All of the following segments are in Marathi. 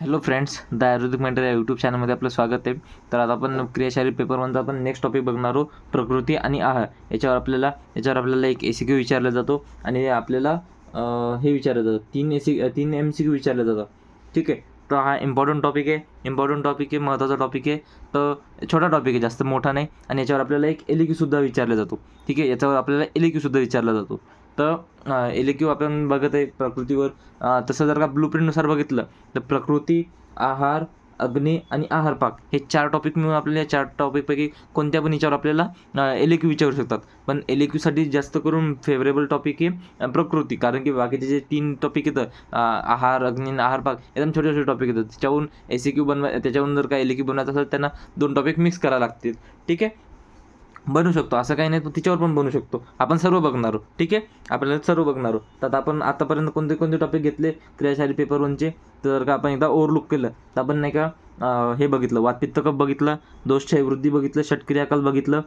Hello friends the Ayurvedic mentor या यूट्यूब चॅनलमध्ये आपलं स्वागत आहे. तर आता आपण क्रियाशाली पेपरमधचा आपण नेक्स्ट टॉपिक बघणार आहोत प्रकृती आणि आहार. याच्यावर आपल्याला याच्यावर आपल्याला एक ए सी क्यू विचारला जातो आणि आपल्याला हे विचारलं जातं. तीन ए सी तीन एम सी क्यू विचारलं जातं. ठीक आहे? तर हा इम्पॉर्टंट टॉपिक आहे. इम्पॉर्टंट टॉपिक आहे महत्त्वाचा टॉपिक आहे. तर छोटा टॉपिक आहे जास्त मोठा नाही. आणि याच्यावर आपल्याला एक एल क्यूसुद्धा विचारला जातो. ठीक आहे? याच्यावर आपल्याला एल क्यूसुद्धा विचारला जातो. तर एल क्यू आपण बघत आहे प्रकृतीवर. तसं जर का ब्लूप्रिंटनुसार बघितलं तर प्रकृती आहार अग्नी आणि आहार पाक हे चार टॉपिक मिळून आपल्याला या चार टॉपिकपैकी कोणत्या पण याच्यावर आपल्याला एल क्यू विचारू शकतात. पण एल क्यूसाठी जास्त करून फेवरेबल टॉपिक आहे प्रकृती. कारण की बाकीचे जे तीन टॉपिक येतं आहार अग्नी आणि आहार पाक एकदम छोटे छोटे टॉपिक येतात. त्याच्याहून एस सी क्यू बनवा त्याच्याहून जर का एल क्यू बनवायचं असेल त्यांना दोन टॉपिक मिक्स करावं लागतील. ठीक आहे? बनू शकतो. असं काही नाही तर तिच्यावर पण बनवू शकतो. आपण सर्व बघणार आहोत ठीक आहे? आपल्याला सर्व बघणार आहोत. तर आता आपण आतापर्यंत कोणते कोणते टॉपिक घेतले? क्रियाशाली पेपर वनचे तर का आपण एकदा ओव्हरलुक केलं? तर आपण नाही का हे बघितलं वातपित्त कप बघितलं दोषक्षय वृद्धी बघितलं षटक्रियाकल बघितलं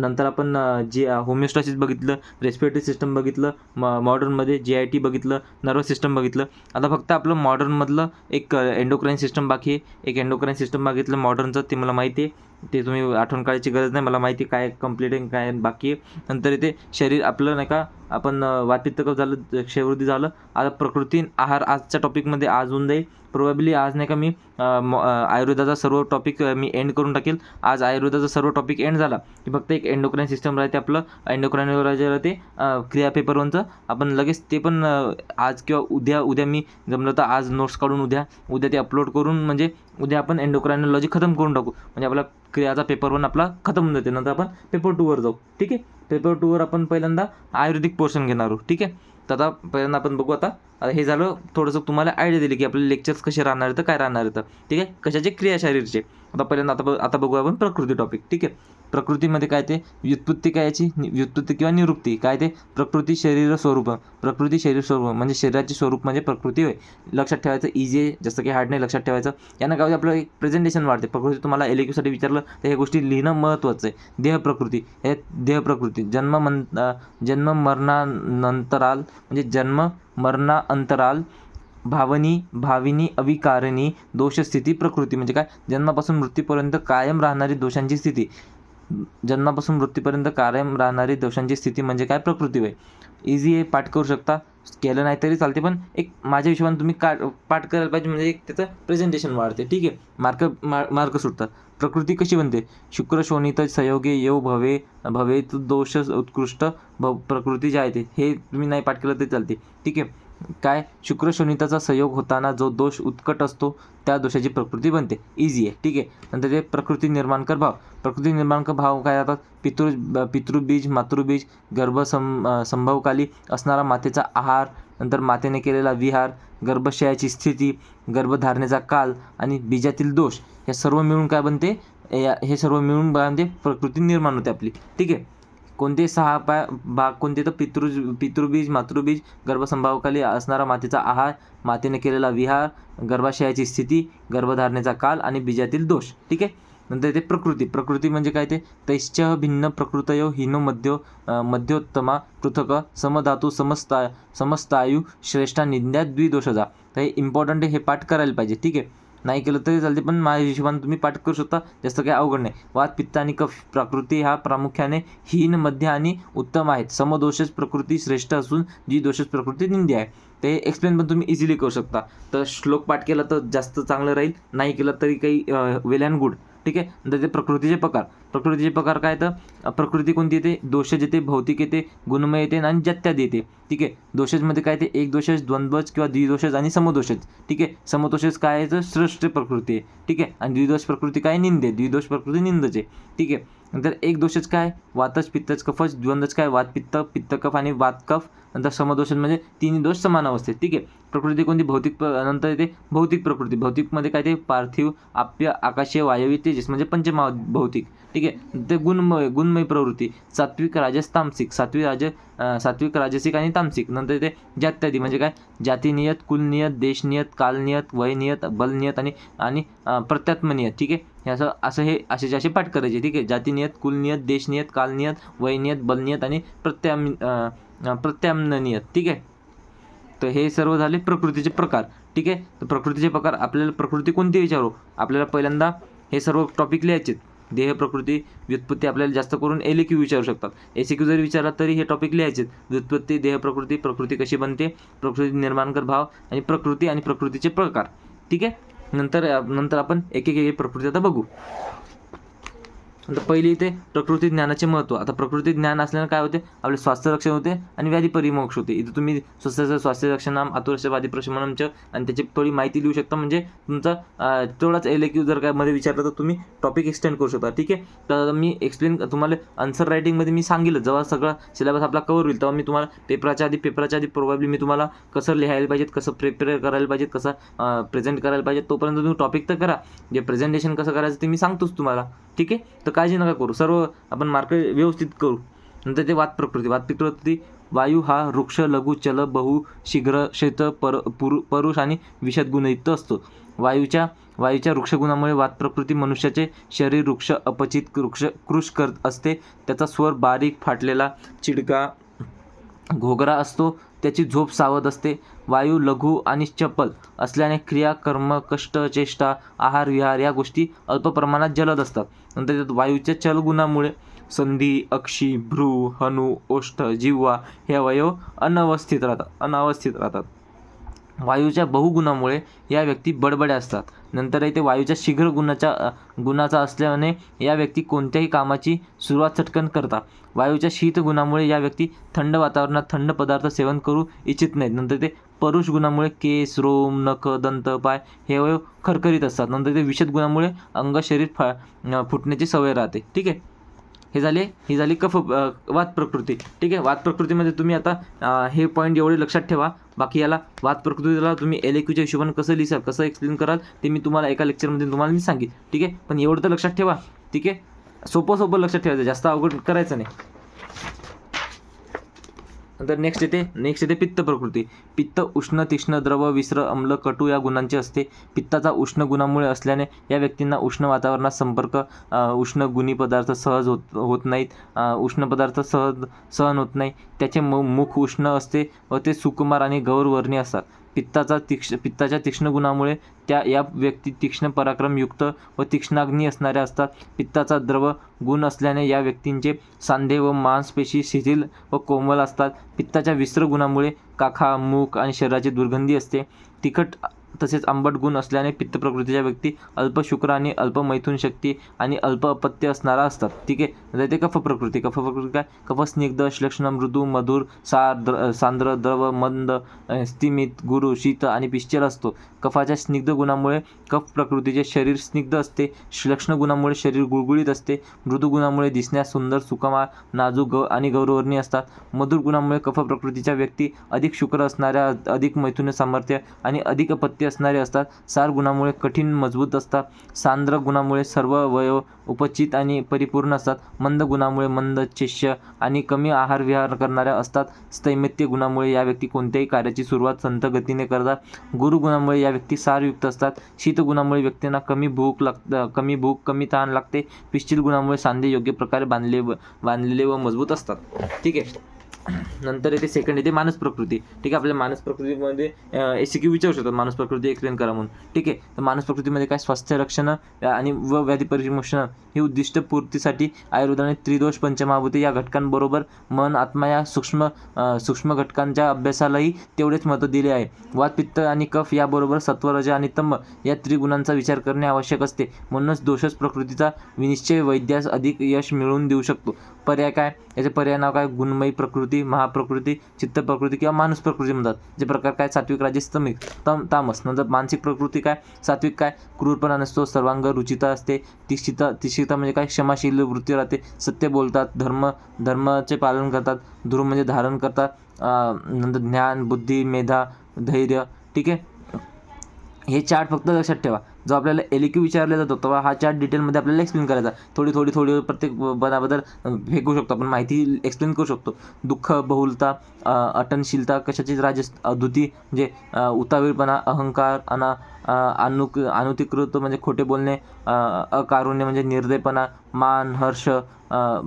नंतर आपण जे जी होमिओस्टॅसिस बघितलं रेस्पिरेटरी सिस्टम बघितलं म मॉडर्नमध्ये जी आय टी बघितलं नर्वस सिस्टम बघितलं. आता फक्त आपलं मॉडर्नमधलं एक एंडोक्राईन सिस्टम बाकी आहे. एक एंडोक्राईन सिस्टम बघितलं मॉडर्नचं ते मला माहिती आहे. ते तुम्ही आठवण काढायची गरज नाही. मला माहिती काय कंप्लीट काय बाकी आहे. नंतर इथे शरीर आपलं नाही का आपण अं, वातपित्त झालं क्षयवृद्धी झालं. आता प्रकृती आहार आजच्या टॉपिकमध्ये आज होऊन जाईल. प्रोबॅबली आज नाही का मी म- आयुर्वेदाचा सर्व टॉपिक मी एंड करून टाकेल. आज आयुर्वेदाचा सर्व टॉपिक एंड झाला. की फक्त एक एंडोक्राईन सिस्टम राहते आपलं. एंडोक्राईन राहते राहते क्रिया पेपरवरचं. आपण लगेच ते पण आज किंवा उद्या उद्या मी जमलं तर आज नोट्स काढून उद्या उद्या ते अपलोड करून म्हणजे उद्या आपण एंडोक्रायनॉलॉजी खतम करून टाकू. म्हणजे आपला क्रियाचा पेपर वन आपला खतम होऊन जाते. नंतर आपण पेपर टूवर जाऊ. ठीक आहे? पेपर टूवर आपण पहिल्यांदा आयुर्वेदिक पोर्शन घेणार आहोत. ठीक आहे? तर आता पहिल्यांदा आपण बघू आता. आता हे झालं थोडंसं तुम्हाला आयडिया दिली की आपले लेक्चर्स कसे राहणार तर काय राहणार तर ठीक आहे? कशाचे क्रिया शरीरचे आता पहिल्यांदा आता आता बघू आपण प्रकृती टॉपिक ठीक आहे? प्रकृतीमध्ये काय ते व्युत्पत्ती काय याची? व्युत्पत्ती किंवा निवृत्ती. काय ते? प्रकृती शरीर स्वरूप. प्रकृती शरीर स्वरूप. म्हणजे शरीराचे स्वरूप म्हणजे प्रकृती होय. लक्षात ठेवायचं इझी आहे. जसं की हार्ड नाही लक्षात ठेवायचं. यानं काय आपलं एक प्रेझेंटेशन वाढते. प्रकृती तुम्हाला एल विचारलं तर ह्या गोष्टी लिहिणं महत्त्वाचं आहे. देह प्रकृती. हे देह प्रकृती. जन्म मन जन्म मरणानंतराल म्हणजे जन्म मरणांतराल भावनी भाविनी अविकारणी दोषस्थिती प्रकृती. म्हणजे काय? जन्मापासून मृत्यूपर्यंत कायम राहणारी दोषांची स्थिती. जन्मापासून मृत्यूपर्यंत कायम राहणारी दोषांची स्थिती म्हणजे काय? प्रकृती होय. इझी आहे पाठ करू शकता. केलं नाही तरी चालते पण एक माझ्या हिशोबाने तुम्ही का पाठ करायला पाहिजे म्हणजे एक त्याचं प्रेझेंटेशन वाढते. ठीक आहे? मार्क मार्क सुटतात. प्रकृती कशी बनते? शुक्र शोणित संयोगे येव भवे भवेत दोष उत्कृष्ट भ प्रकृती जे आहे ते. हे तुम्ही नाही पाठ केलं तरी चालते. ठीक आहे. काय? शुक्र शोणिताचा संयोग होताना जो दोष उत्कट असतो त्या दोषाची प्रकृती बनते. इझी आहे. ठीक आहे. नंतर ते प्रकृती निर्माणकर भाव. प्रकृती निर्माणकर भाव काय जातात पितृ पितृबीज मातृबीज गर्भसं संभवकाली असणारा मातेचा आहार नंतर मातेने केलेला विहार गर्भशयाची स्थिती गर्भधारणेचा काल आणि बीजातील दोष. हे सर्व मिळून काय बनते? या- हे सर्व मिळून बनते? प्रकृती निर्माण होते आपली. ठीक आहे? कोणते सहा पाय भाग कोणते तर पितृज पितृबीज मातृबीज गर्भसंभावाखाली असणारा मातेचा आहार मातेने केलेला विहार गर्भाशयाची स्थिती गर्भधारणेचा काल आणि बीजातील दोष. ठीक आहे? नंतर ते प्रकृती. प्रकृती म्हणजे काय ते? तैश्च भिन्न प्रकृतयो हिनो मध्यो मध्योत्तमा पृथक समधातू समस्ता समस्तायू श्रेष्ठा निंद्या द्विदोषजा. तर हे इम्पॉर्टंट हे पाठ करायला पाहिजे. ठीक आहे? नाही केलं तरी चालते पण माझ्या हिशोबाने तुम्ही पाठ करू शकता. जास्त काही अवघड नाही. वात पित्त आणि कफ प्रकृती हा प्रामुख्याने हीन मध्य आणि उत्तम आहेत. समदोषच प्रकृती श्रेष्ठ असून जी दोषच प्रकृती निंदी आहे. ते एक्सप्लेन पण तुम्ही इझिली करू शकता. तर श्लोक पाठ केला तर जास्त चांगलं राहील. नाही केलं तरी काही वेल अँड गुड ठीक आहे? नंतर ते प्रकृतीचे प्रकार. प्रकृतीचे प्रकार काय तर प्रकृती कोणती येते? दोषज येते भौतिक येते गुणमय येते आणि जत्यादी येते ठीक आहे? दोषजमध्ये काय ते एक दोषज द्वंद्वज किंवा द्विदोषज आणि समदोषज ठीक आहे? समदोषज काय आहे? तर श्रेष्ठ प्रकृती आहे. ठीक आहे? आणि द्विदोष प्रकृती काय? निंदे. द्विदोष प्रकृती निंदच. आहे ठीक आहे? नंतर एक दोषच काय? वातच पित्तच कफच द्वंदच काय? वात पित्त पित्त कफ आणि वात कफ. नंतर समदोष म्हणजे तिन्ही दोष समान अवस्थेत. ठीक आहे? प्रकृती कोणती? भौतिक प्र- नंतर येते भौतिक प्रकृती. भौतिकमध्ये काय ते? पार्थिव आप्य आकाशीय वायवी तेजस म्हणजे पंचमा भौतिक. ठीक आहे? ते गुणमय गुणमय प्रवृत्ती. सात्विक राजस तामसिक. सात्विक राज सात्विक राजसिक आणि तामसिक. नंतर येते जात्यादी म्हणजे काय? जातीनियत कुलनियत देशनियत कालनियत वयनियत बलनियत आणि आणि प्रत्यात्मनियत ठीक आहे? हे असं असं हे असे असे पाठ करायचे ठीक आहे? जातीनियत कुलनियत देशनियत कालनियत वयनियत बलनियत आणि प्रत्याम प्रत्यामनियत ठीक आहे? तर हे सर्व झाले प्रकृतीचे प्रकार ठीक आहे? तर प्रकृतीचे प्रकार आपल्याला प्रकृती कोणती विचारू? आपल्याला पहिल्यांदा हे सर्व टॉपिक लिहायचे देह प्रकृती व्युत्पत्ती आपल्याला जास्त करून एल क्यू विचारू शकतात. एस क्यू जरी विचारला तरी हे टॉपिक लिहायचे व्युत्पत्ती देह प्रकृती प्रकृती कशी बनते? प्रकृती निर्माणकर भाव आणि प्रकृती आणि प्रकृतीचे प्रकार ठीक आहे? नंतर नंतर आपण एक एक एक प्रकृती आता बघू. आता पहिली इथे प्रकृती ज्ञानाचे महत्त्व आता प्रकृती ज्ञान असल्यानं काय होते? आपले स्वास्थ्य रक्षण होते आणि व्याधी परिमोक्ष होते. इथे तुम्ही स्वतःचं स्वास्थ्य रक्षणाम आतुरस्य प्रशमन प्रशमनमचं आणि त्याची थोडी माहिती लिहू शकता. म्हणजे तुमचा तेवढाच एल की जर काय मध्ये विचारलं तर तुम्ही टॉपिक एक्सटेंड करू शकता. ठीक आहे? तर मी एक्सप्लेन तुम्हाला आन्सर रायटिंगमध्ये मी सांगितलं. जेव्हा सगळा सिलेबस आपला कवर होईल तेव्हा मी तुम्हाला पेपराच्या आधी पेपराच्या आधी प्रोबॅबली मी तुम्हाला कसं लिहायला पाहिजेत कसं प्रिपेअर करायला पाहिजेत कसं प्रेझेंट करायला पाहिजे तोपर्यंत तुम्ही टॉपिक तर करा. जे प्रेझेंटेशन कसं करायचं ते मी सांगतोच तुम्हाला. ठीक आहे? तर काळजी नका करू. सर्व आपण मार्क व्यवस्थित करू. नंतर ते वाद प्रकृती. वात प्रकृती वायू हा वृक्ष लघु चल बहु शीघ्र शेत पर पुरु परुष आणि विषद गुणयुक्त असतो. वायूच्या वायूच्या वृक्षगुणामुळे वात प्रकृती मनुष्याचे शरीर वृक्ष अपचित वृक्ष कृष करत असते. त्याचा स्वर बारीक फाटलेला चिडका घोगरा असतो. त्याची झोप सावध असते. वायू लघु आणि चपल असल्याने क्रिया कर्म कष्ट चेष्टा आहार विहार या गोष्टी अल्प प्रमाणात जलद असतात. नंतर त्यात वायूच्या चलगुणामुळे संधी अक्षी भ्रू हनु ओष्ठ जिव्हा हे अवयव अनवस्थित राहतात अनावस्थित राहतात. वायूच्या बहुगुणामुळे या व्यक्ती बडबड्या असतात. नंतर येते वायूच्या शीघ्र गुणाच्या गुणाचा असल्याने या व्यक्ती कोणत्याही कामाची सुरुवात चटकन करतात. वायूच्या शीत गुणामुळे या व्यक्ती थंड वातावरणात थंड पदार्थ सेवन करू इच्छित नाहीत. नंतर ते परुष गुणामुळे केस रोम नख दंत पाय हे अवयव खरखरीत असतात. नंतर ते विषद गुणामुळे अंग शरीर फा फुटण्याची सवय राहते. ठीक आहे? हे झाले ही झाली कफ वाद वात प्रकृती. ठीक आहे? वात प्रकृतीमध्ये तुम्ही आता हे पॉईंट एवढे लक्षात ठेवा. बाकी याला वात प्रकृतीला तुम्ही एल क्यूच्या हिशोबाने कसं लिहिसाल कसं एक्सप्लेन कराल ते मी तुम्हाला एका लेक्चरमध्ये तुम्हाला मी सांगेन. ठीक आहे? पण एवढं तर लक्षात ठेवा. ठीक आहे? सोपं सोपं लक्षात ठेवायचं. जास्त अवघड करायचं नाही. नंतर नेक्स्ट येते. नेक्स्ट येते पित्त प्रकृती. पित्त उष्ण तीक्ष्ण द्रव विस्र अम्ल कटू या गुणांचे असते. पित्ताचा उष्ण गुणामुळे असल्याने या व्यक्तींना उष्ण वातावरणात संपर्क उष्ण गुणी पदार्थ सहज होत होत नाहीत. उष्ण पदार्थ सहज सहन होत नाही. त्याचे मु मुख उष्ण असते व ते सुकुमार आणि गौरवर्णीय असतात. पित्ताचा तीक्ष पित्ताच्या तीक्ष्ण गुणामुळे त्या या व्यक्ती तीक्ष्ण पराक्रमयुक्त व तीक्ष्णाग्नी असणाऱ्या असतात. पित्ताचा द्रव गुण असल्याने या व्यक्तींचे सांधे व मांसपेशी शिथिल व कोमल असतात. पित्ताच्या विस्र गुणामुळे काखा मूक आणि शरीराची दुर्गंधी असते. तिखट तसेच आंबट गुण असल्याने पित्त प्रकृतीच्या व्यक्ती अल्प शुक्र आणि अल्प मैथून शक्ती आणि अल्प अपत्य असणारा असतात. ठीक आहे? म्हणजे ते कफ प्रकृती. कफ प्रकृती काय? कफ स्निग्ध श्लक्षण मृदू मधुर सार द्र सांद्र द्रव मंद स्थिमित स्तिमित गुरु शीत आणि पिश्चल असतो. कफाच्या स्निग्ध गुणामुळे कफ प्रकृतीचे शरीर स्निग्ध असते. श्लक्षण गुणामुळे शरीर गुळगुळीत असते. मृदू गुणामुळे दिसण्यास सुंदर सुकमा नाजूक ग आणि गौरवर्णीय असतात. मधुर गुणामुळे कफ प्रकृतीच्या व्यक्ती अधिक शुक्र असणाऱ्या अधिक मैथुन सामर्थ्य आणि अधिक अपत्य असणारे असतात. सार गुणामुळे कठीण मजबूत असतात. सांद्र गुणामुळे सर्व अवयव उपचित आणि परिपूर्ण असतात. मंद गुणामुळे मंद चेष्य आणि कमी आहार विहार करणाऱ्या असतात. स्थैमित्य गुणामुळे या व्यक्ती कोणत्याही कार्याची सुरुवात संत गतीने करतात. गुरुगुणामुळे या व्यक्ती सारयुक्त असतात. शीत गुणामुळे व्यक्तींना कमी भूक लाग कमी भूक कमी ताण लागते. पिश्चिल गुणामुळे सांधे योग्य प्रकारे बांधले बांधलेले व मजबूत असतात. ठीक आहे. नंतर येते सेकंड येते मानस प्रकृती. ठीक आहे आपल्या मानस प्रकृतीमध्ये एस सी क्यू विचारू शकतात मानस प्रकृती एक्सप्लेन करा म्हणून. ठीक आहे तर मानस प्रकृतीमध्ये काय? स्वास्थ्य रक्षण आणि व व्याधी परिमोषण ही उद्दिष्ट पूर्तीसाठी आयुर्वेदाने त्रिदोष पंचमहाभूते या घटकांबरोबर मन आत्मा या सूक्ष्म सूक्ष्म घटकांच्या अभ्यासालाही तेवढेच महत्त्व दिले आहे. वात पित्त आणि कफ याबरोबर सत्वरज आणि तंब या त्रिगुणांचा विचार करणे आवश्यक असते. म्हणूनच दोषच प्रकृतीचा विनिश्चय वैद्यास अधिक यश मिळवून देऊ शकतो. पर्याय काय? याचे पर्याय नाव काय? गुणमयी प्रकृती. महाप्रकृती चित्त प्रकृती किंवा माणूस प्रकृती म्हणतात. जे प्रकार काय? सात्विक राजस्तमिक तम तामस. नंतर मानसिक प्रकृती काय? सात्विक काय? क्रूरपणा नसतो सर्वांग रुचिता असते तिशिता तिशिता म्हणजे काय? क्षमाशील वृत्ती राहते सत्य बोलतात धर्म धर्माचे पालन करतात ध्रुव म्हणजे धारण करतात नंतर ज्ञान बुद्धी मेधा धैर्य ठीक आहे? हे चार्ट फक्त लक्षात ठेवा. जो आपल्याला एल क्यू विचारला जातो तेव्हा हा चार्ट डिटेलमध्ये आपल्याला एक्सप्लेन करायचा. थोडी थोडी थोडी प्रत्येक पदाबद्दल फेकू शकतो. आपण माहिती एक्सप्लेन करू शकतो. दुःख बहुलता अटनशीलता कशाची राजस अद्भुती म्हणजे उतावीळपणा अहंकार अना अनुक अनुतिकृत म्हणजे खोटे बोलणे अकारुण्य म्हणजे निर्दयपणा मान हर्ष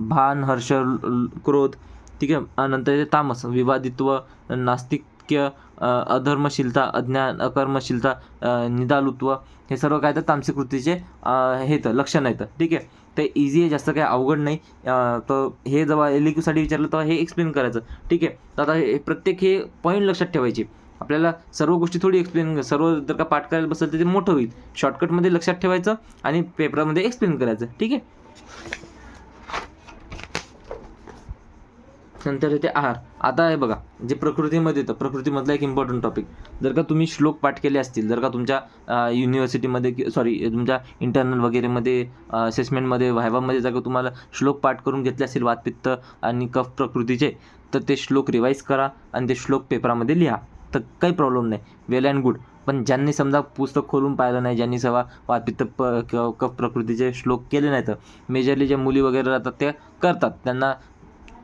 भान हर्ष क्रोध ठीक आहे? नंतर तामस विवादित्व नास्तिक्य अधर्मशीलता अज्ञान अकर्मशीलता निदालुत्व हे सर्व काय तर तामसिक वृत्तीचे हे तर लक्षण आहेत. ठीक आहे? ते इझी आहे जास्त काही अवघड नाही. तर हे जेव्हा एल क्यूसाठी विचारलं तेव्हा हे एक्सप्लेन करायचं. ठीक आहे? तर आता हे प्रत्येक हे पॉईंट लक्षात ठेवायचे. आपल्याला सर्व गोष्टी थोडी एक्सप्लेन सर्व जर का पाठ करायला बसेल तर ते मोठं होईल. शॉर्टकटमध्ये लक्षात ठेवायचं आणि पेपरामध्ये एक्सप्लेन करायचं. ठीक आहे? नंतर येते आहार. आता हे बघा जे प्रकृतीमध्ये येतं प्रकृतीमधला एक इम्पॉर्टंट टॉपिक जर का तुम्ही श्लोक पाठ केले असतील जर का तुमच्या युनिव्हर्सिटीमध्ये सॉरी तुमच्या इंटरनल वगैरेमध्ये असेसमेंटमध्ये व्हायवामध्ये जर का तुम्हाला श्लोक पाठ करून घेतले असतील वातपित्त आणि कफ प्रकृतीचे तर ते श्लोक रिवाईज करा आणि ते श्लोक पेपरामध्ये लिहा. तर काही प्रॉब्लेम नाही. वेल अँड गुड पण ज्यांनी समजा पुस्तक खोलून पाहिलं नाही ज्यांनी सवा वातपित्त प कफ प्रकृतीचे श्लोक केले नाहीत मेजरली ज्या मुली वगैरे राहतात त्या करतात. त्यांना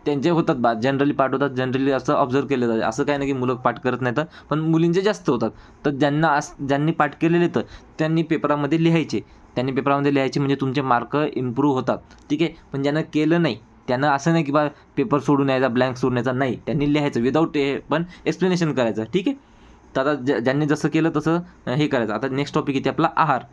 त्यांचे होतात बा जनरली पाठ होतात जनरली असं ऑब्झर्व केलं जातं. असं काही नाही की मुलं पाठ करत नाहीत पण मुलींचे जास्त होतात. तर ज्यांना अस ज्यांनी पाठ केलेले तर त्यांनी पेपरामध्ये लिहायचे. त्यांनी पेपरामध्ये लिहायचे म्हणजे तुमचे मार्क इम्प्रूव्ह होतात. ठीक आहे? पण ज्यांना केलं नाही त्यांना असं नाही की बा पेपर सोडून यायचा ब्लँक सोडून यायचा नाही. त्यांनी लिहायचं विदाऊट हे पण एक्सप्लेनेशन करायचं. ठीक आहे? तर आता ज्या ज्यांनी जसं केलं तसं हे करायचं. आता नेक्स्ट टॉपिक येते आपला आहार.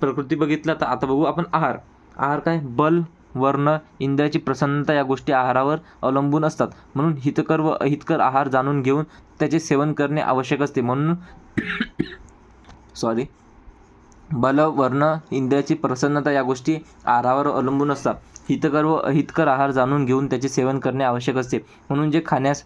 प्रकृती बघितला तर आता बघू आपण आहार. आहार काय? बल वर्ण इंद्रियाची प्रसन्नता या गोष्टी आहारावर अवलंबून असतात. म्हणून हितकर व अहितकर आहार जाणून घेऊन त्याचे सेवन करणे आवश्यक असते. म्हणून सॉरी बल वर्ण इंद्रियाची प्रसन्नता या गोष्टी आहारावर अवलंबून असतात. हितकर व अहितकर आहार जाणून घेऊन त्याचे सेवन करणे आवश्यक असते. म्हणून जे खाण्यास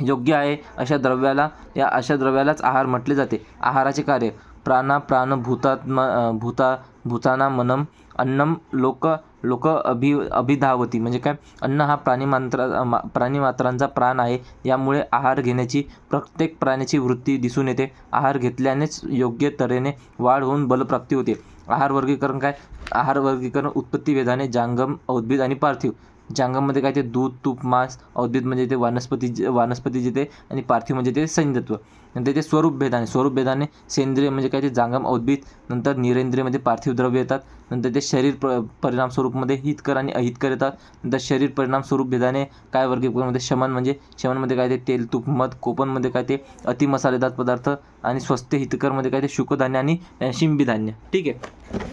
योग्य आहे अशा द्रव्याला या अशा द्रव्यालाच आहार म्हटले जाते. आहाराचे कार्य. प्राणा प्राण भूतात्म भूता भूताना मनम अन्नम लोक लोक अभि अभिधावती. म्हणजे काय? अन्न हा प्राणीमात्र मा- प्राणीमात्रांचा प्राण आहे. यामुळे आहार घेण्याची प्रत्येक प्राण्याची वृत्ती दिसून येते. आहार घेतल्यानेच योग्य तऱ्हेने वाढ होऊन बलप्राप्ती होते. आहार वर्गीकरण काय? आहार वर्गीकरण उत्पत्ती वेदाने जांगम उद्भिद आणि पार्थिव. जंगममध्ये काय ते दूध तूप मांस औद्भिद म्हणजे ते वनस्पती वनस्पती जिथे आणि पार्थिव म्हणजे ते सैन्यत्व नंतर ते स्वरूप भेदाने स्वरूप भेदाने सेंद्रिय म्हणजे काय ते जांगम औद्भिद नंतर निरेंद्रियमध्ये म्हणजे पार्थिव द्रव्य येतात. नंतर ते शरीर प परिणाम स्वरूपमध्ये हितकर आणि अहितकर येतात. नंतर शरीर परिणाम स्वरूप भेदाने काय वर्गीकरणमध्ये शमन म्हणजे शमनमध्ये काय ते तेल तूप मध कोपनमध्ये काय ते अति मसालेदार पदार्थ आणि स्वस्त हितकरमध्ये म्हणजे काय ते शुकधान्य आणि शिंबी धान्य ठीक आहे.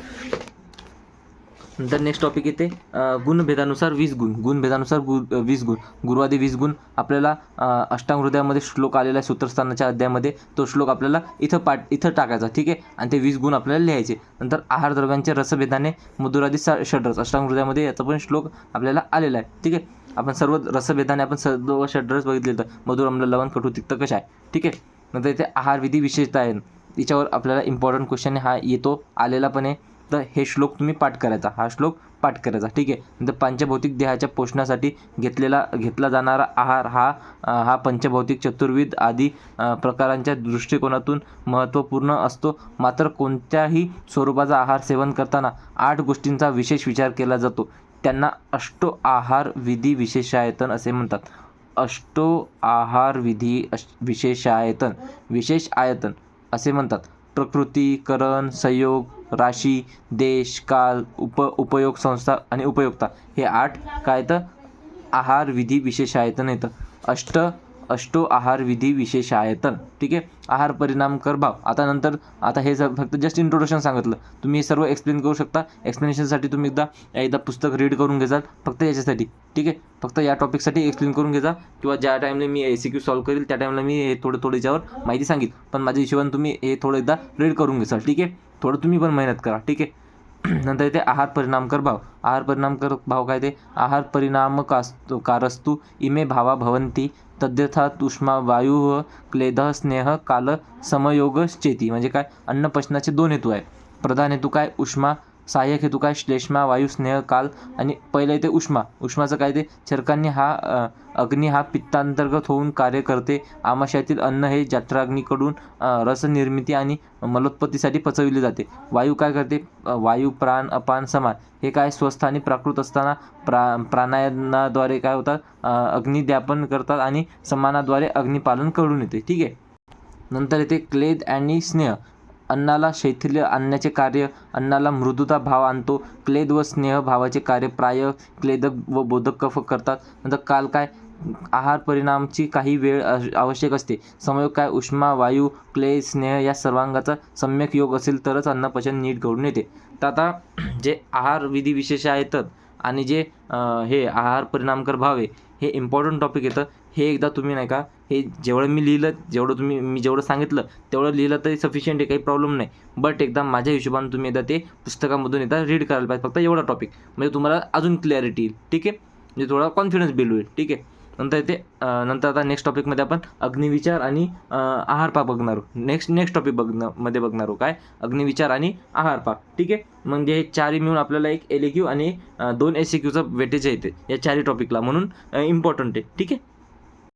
नंतर नेक्स्ट टॉपिक येते गुणभेदानुसार वीस गुण. गुणभेदानुसार गु वीस गुण. गुरुवादी वीस गुण आपल्याला अ, अष्टांग हृदयामध्ये श्लोक आलेला आहे सूत्रस्थानाच्या अध्यायामध्ये. तो श्लोक आपल्याला इथं पाठ इथं टाकायचा ठीक आहे? आणि ते वीस गुण आपल्याला लिहायचे. नंतर आहार द्रव्यांचे रसभेदाने मधुरादी सा षड्रस अष्टांग हृदयामध्ये याचा पण श्लोक आपल्याला आलेला आहे ठीक आहे? आपण सर्व रसभेदाने आपण सर्व षड्रस बघितले तर मधुर अम्ल लवण कठू तिक्त कशा आहे ठीक आहे? नंतर इथे आहार विधी विशेषता आहे. तिच्यावर आपल्याला इम्पॉर्टंट क्वेश्चन हा येतो आलेला पण आहे. तर हे श्लोक तुम्ही पाठ करायचा. हा श्लोक पाठ करायचा. ठीक आहे? नंतर पंचभौतिक देहाच्या पोषणासाठी घेतलेला घेतला जाणारा आहार हा हा पंचभौतिक चतुर्विध आदी प्रकारांच्या दृष्टिकोनातून महत्त्वपूर्ण असतो. मात्र कोणत्याही स्वरूपाचा आहार सेवन करताना आठ गोष्टींचा विशेष विचार केला जातो. त्यांना अष्टो आहार विधी विशेषायतन असे म्हणतात. अष्टो आहार विधी अश विशेषायतन विशेष आयतन असे म्हणतात. प्रकृती करण संयोग राशी देश काल उप उपयोग संस्था आणि उपयोगता. हे आठ काय तर आहार विधी विशेष विशेषायतन येतं अष्ट अष्टो आहार विधी विशेषायतन. ठीक आहे? आहार परिणाम कर भाव. आता नंतर आता हे जर फक्त जस्ट इंट्रोडक्शन सांगितलं. तुम्ही हे सर्व एक्सप्लेन करू शकता. एक्सप्लेनेशनसाठी तुम्ही एकदा एकदा पुस्तक रीड करून घेजाल. फक्त याच्यासाठी. ठीक आहे? फक्त या टॉपिकसाठी एक्सप्लेन करून घेजा. किंवा ज्या टाईमला मी ए सी क्यू सॉल्व करेल त्या टाईमला मी हे थोडं थोडं याच्यावर माहिती सांगेल. पण माझ्या हिशोबाने तुम्ही हे थोडं एकदा रीड करून घेसाल. ठीक आहे? थोडं तुम्ही पण मेहनत करा. ठीक आहे? नंतर येते आहार परिणामकर भाव. आहार परिणामकर भाव काय ते? आहार परिणाम कास्तु कारस्तु इमे भावा भवंती. तद्यथा तुष्मा वायू क्लेदह स्नेह काल समयोग चेती. म्हणजे काय? अन्न पचनाचे दोन हेतू आहे प्रधान हेतू काय? उष्मा सहाय्यक हेतू काय? श्लेष्मा वायू स्नेह काल आणि पहिलं येते उष्मा. उष्माचं काय ते? चरकांनी हा अग्नी हा पित्तांतर्गत होऊन कार्य करते. आमाशयातील अन्न हे जठराग्नीकडून रसनिर्मिती आणि मलोत्पत्तीसाठी पचविले जाते. वायू काय करते? वायू प्राण अपान समान. हे काय? स्वस्थ आणि प्राकृत असताना प्रा प्राणायामाद्वारे काय होतात? अग्निद्यापन करतात आणि समानाद्वारे अग्निपालन करून येते. ठीक आहे? नंतर येते क्लेद आणि स्नेह. अन्नाला शैथिल्य आणण्याचे कार्य अन्नाला मृदुता भाव आणतो. क्लेद व स्नेह भावाचे कार्य प्राय क्लेदक व बोधक कफ करतात. नंतर काल काय? आहार परिणामची काही वेळ आवश्यक असते. समयोग काय? उष्मा वायू क्ले स्नेह या सर्वांगाचा सम्यक योग असेल तरच अन्नपचन नीट घडून येते. तर आता जे आहार विधी विशेष आहेत आणि जे हे आहार परिणामकर भाव आहे हे इम्पॉर्टंट टॉपिक येतं हे एकदा तुम्ही नाही का हे जेवढं मी लिहिलं जेवढं तुम्ही मी जेवढं सांगितलं तेवढं लिहिलं तरी सफिशियंट आहे काही प्रॉब्लेम नाही. बट एकदा माझ्या हिशोबाने तुम्ही एकदा ते पुस्तकामधून एकदा रीड करायला पाहिजे फक्त एवढा टॉपिक म्हणजे तुम्हाला अजून क्लॅरिटी येईल ठीक आहे? म्हणजे थोडा कॉन्फिडन्स बिल्ड होईल ठीक आहे? नंतर ते नंतर आता नेक्स्ट टॉपिकमध्ये आपण अग्निविचार आणि आहारपाक आहार पाक बघणार आहोत. नेक्स्ट नेक्स्ट टॉपिक बघणं मध्ये बघणार आहोत. काय? अग्निविचार आणि आहार पाक ठीक आहे? म्हणजे हे चारही मिळून आपल्याला एक एल क्यू आणि दोन एस क्यूचं वेटेज येते या चारही टॉपिकला म्हणून इम्पॉर्टंट आहे ठीक आहे?